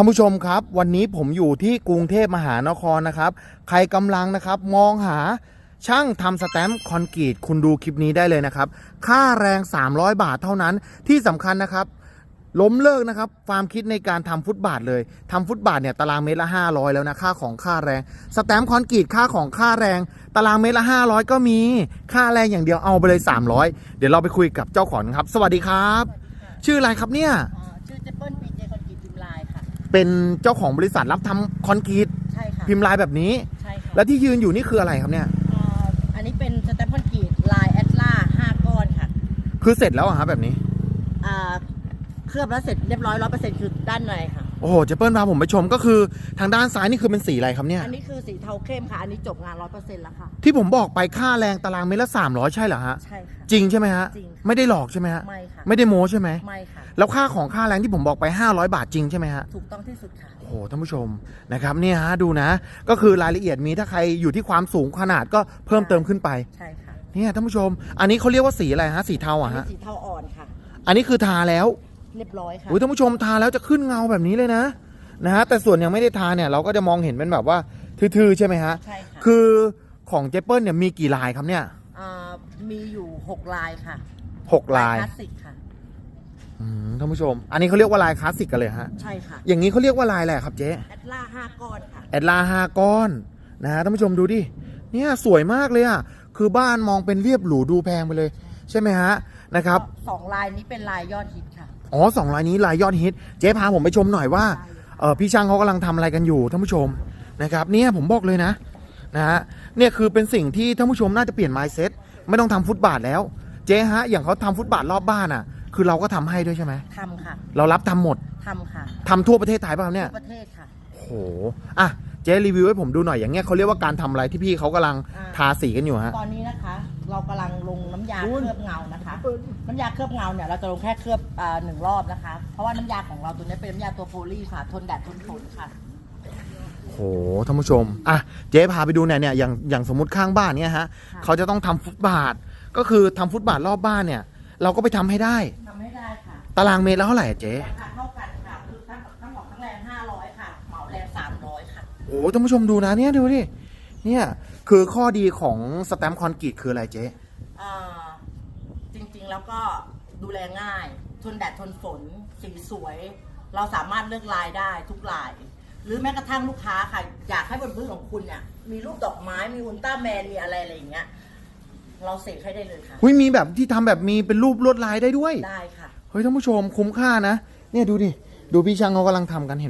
ท่านผู้ชมครับ วันนี้ผมอยู่ที่กรุงเทพมหานครนะครับ ใครกำลังนะครับมองหาช่างทำสแตมป์คอนกรีตคุณดูคลิปนี้ได้เลยนะครับ ค่าแรง 300 บาทเท่านั้นที่สำคัญนะครับ ล้มเลิกนะครับ ความคิดในการทำฟุตบาทเลยทำฟุตบาทเนี่ยตารางเมตรละ 500 แล้วนะ ค่าของค่าแรง สแตมป์คอนกรีตค่าของค่าแรง ตารางเมตรละ 500 ก็มี ค่าแรงอย่างเดียวเอาไปเลย 300 เดี๋ยวเราไปคุยกับเจ้าของครับ สวัสดีครับ ชื่ออะไรครับเนี่ย เป็นเจ้าของบริษัทรับทำคอนกรีตใช่ค่ะพิมพ์ลายแบบนี้ ใช่ค่ะและที่ยืนอยู่นี่คืออะไรครับเนี่ยอ่าอันนี้เป็นสแตมป์คอนกรีตลายแอตลา5ก้อนค่ะคือเสร็จแล้วอะฮะแบบนี้ อ่าเคลือบแล้วเสร็จเรียบร้อยร้อยเปอร์เซ็นต์คือด้านในค่ะ โอ้โหเจเปิลพาผมไปชมก็คือทางด้านซ้ายนี่คือเป็นสีอะไรครับเนี่ย อันนี้คือสีเทาเข้มค่ะ อันนี้จบงานร้อยเปอร์เซ็นต์แล้วค่ะ ที่ผมบอกไปค่าแรงตารางเมตรละ300 ใช่เหรอฮะ ใช่ค่ะ จริงใช่ไหมฮะ จริงค่ะ ไม่ได้หลอกใช่ไหมฮะ ไม่ค่ะ ไม่ได้โม้ใช่ไหม ไม่ค่ะ แล้วค่าของค่าแรงที่ผมบอกไป 500 บาทจริงใช่ไหมฮะ ถูกต้องที่สุดค่ะ โอ้โหท่านผู้ชมนะครับเนี่ยฮะดูนะ ก็คือรายละเอียดมีถ้าใครอยู่ที่ความสูงขนาดก็เพิ่มเติมขึ้นไปใช่ค่ะเนี่ยท่านผู้ชม อันนี้เขาเรียกว่าสีอะไรฮะสีเทาอันอะนี้ฮะสีเทาอ่อนค่ะ อันนี้คือทาแล้วเรียบร้อยค่ะอุ้ยท่านผู้ชมทาแล้วจะขึ้นเงาแบบนี้เลยนะนะฮะแต่ส่วนยังไม่ได้ทาเนี่ยเราก็จะมองเห็นเป็นแบบว่าทื่อๆใช่ไหมฮะใช่ค่ะคือของเจเปิลเนี่ยมีกี่ลายครับเนี่ยามีอยู่ 6 ลายค่ะหกลายคลาสสิกค่ะ อืมท่านผู้ชม อันนี้เขาเรียกว่าลายคลาสสิกกันเลยฮะ ใช่ค่ะอย่างนี้เขาเรียกว่าลายอะไรครับเจ๊แอตลา5ก้อนค่ะ แอดลาห้าก้อนนะฮะท่านผู้ชมดูดิ เนี่ยสวยมากเลยอะ คือบ้านมองเป็นเรียบหรูดูแพงไปเลย ใช่ไหมฮะ นะครับ สองลายนี้เป็นลายยอดฮิตค่ะ อ๋อสองลายนี้ลายยอดฮิต เจ๊พาผมไปชมหน่อยว่าเออพี่ช่างเขากำลังทำอะไรกันอยู่ท่านผู้ชมนะครับ เนี่ยผมบอกเลยนะนะฮะเนี่ยคือเป็นสิ่งที่ท่านผู้ชมน่าจะเปลี่ยน mindset ไม่ต้องทำฟุตบาทแล้ว เจ๊ฮะอย่างเขาทำฟุตบาทรอบบ้านอะ คือเราก็ทำให้ด้วยใช่ไหมทำค่ะเรารับทำหมดทำค่ะทำทั่วประเทศไทยป่ะครับเนี่ย ทั่วประเทศค่ะโอ้โห อะ เจ๊รีวิวให้ผมดูหน่อย อย่างเงี้ยเขาเรียกว่าการทำอะไรที่พี่เขากำลังอ่า ทาสีกันอยู่ฮะ ตอนนี้นะคะ เรากำลังลงน้ำยาเคลือบเงานะคะ น้ำยาเคลือบเงาเนี่ยเราจะลงแค่เคลือบอ่าหนึ่งรอบนะคะ เพราะว่าน้ำยาของเราตัวนี้เป็นน้ำยาตัวโพลีค่ะ ทนแดดทนฝนค่ะโอ้โหท่านผู้ชม อะ เจ๊พาไปดูเนี่ยเนี่ย อย่าง อย่างสมมติข้างบ้านเนี่ยฮะ ค่ะ เขาจะต้องทำฟุตบาท ก็คือทำฟุตบาทรอบบ้านเนี่ย เราก็ไปทำให้ได้ ทำให้ได้ค่ะตารางเมตรแล้วเท่าไหร่อะเจ๊ราคาเท่ากันค่ะคือทั้งทั้งหมดทั้งแรง500ค่ะ เหมาแรง300ค่ะ โอ้โหท่านผู้ชมดูนะเนี่ยดูดิเนี่ยคือข้อดีของสแตมป์คอนกรีตคืออะไรเจ๊อ่าจริงๆแล้วก็ดูแลง่าย ทนแดดทนฝน สีสวย เราสามารถเลือกลายได้ทุกลาย หรือแม้กระทั่งลูกค้าค่ะ อยากให้บนพื้นของคุณเนี่ยมีรูปดอกไม้มีอุลตร้าแมนมีอะไรอะไรอย่างเงี้ย เราเสกให้ได้เลยค่ะ หุยมีแบบที่ทำแบบมีเป็นรูปลวดลายได้ด้วย ได้ค่ะ เฮ้ยท่านผู้ชมคุ้มค่านะ เนี่ยดูดิ ดูพี่ช่างเขากำลังทำกันเห็นไหม